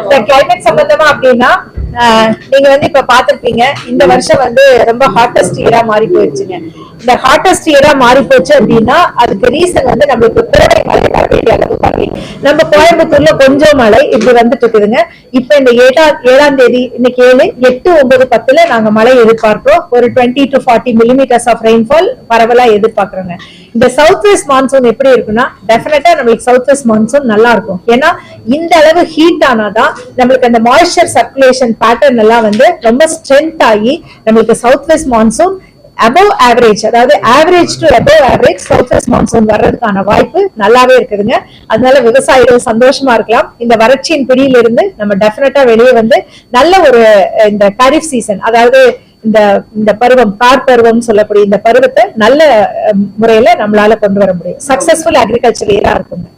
இந்த கிளைமேட் சம்பந்தமா அப்படின்னா நீங்க வந்து இப்ப பாத்திருப்பீங்க இந்த வருஷம் வந்து ரொம்ப ஹாட்டஸ்ட் இயரா மாறி போயிடுச்சுங்க. இந்த ஹாட்டஸ்ட் இயரா மாறி போச்சு அப்படின்னா அதுக்கு ரீசன் வந்து நம்மளுக்கு கோடை மழை வர வேண்டிய அளவு கம்மி. நம்ம கோயம்புத்தூர்ல கொஞ்சம் மழை இப்படி வந்துட்டு இருக்குதுங்க. இப்ப இந்த ஏழா ஏழாம் தேதி இன்னைக்கு ஏழு எட்டு ஒன்பது பத்துல நாங்க மழை எதிர்பார்க்கிறோம். ஒரு twenty to forty millimetres of rainfall பரவலா எதிர்பார்க்கறோங்க. இந்த சவுத் வெஸ்ட் மான்சூன் எப்படி இருக்குன்னா டெஃபினட்டா நம்மளுக்கு சவுத் வெஸ்ட் மான்சூன் நல்லா இருக்கும். ஏன்னா இந்த அளவு ஹீட் ஆனாதான் நம்மளுக்கு அந்த மாய்ஸ்டர் சர்க்குலேஷன் பேட்டர்ன் எல்லாம் வந்து ரொம்ப ஸ்ட்ரென்த் ஆகி நம்மளுக்கு south west monsoon above average அதாவது average to above average south west monsoon வர்றதுக்கான வாய்ப்பு நல்லாவே இருக்குதுங்க. அதனால விவசாயிகள் சந்தோஷமா இருக்கலாம். இந்த வறட்சியின் பிடியிலிருந்து நம்ம டெஃபினட்டா வெளியே வந்து நல்ல ஒரு இந்த கரிஃப் சீசன் அதாவது இந்த இந்த பருவம் கார் பருவம் சொல்லக்கூடிய இந்த பருவத்தை நல்ல முறையில நம்மளால கொண்டு வர முடியும். சக்சஸ்ஃபுல் அக்ரிகல்ச்சர் இயரா இருக்குங்க.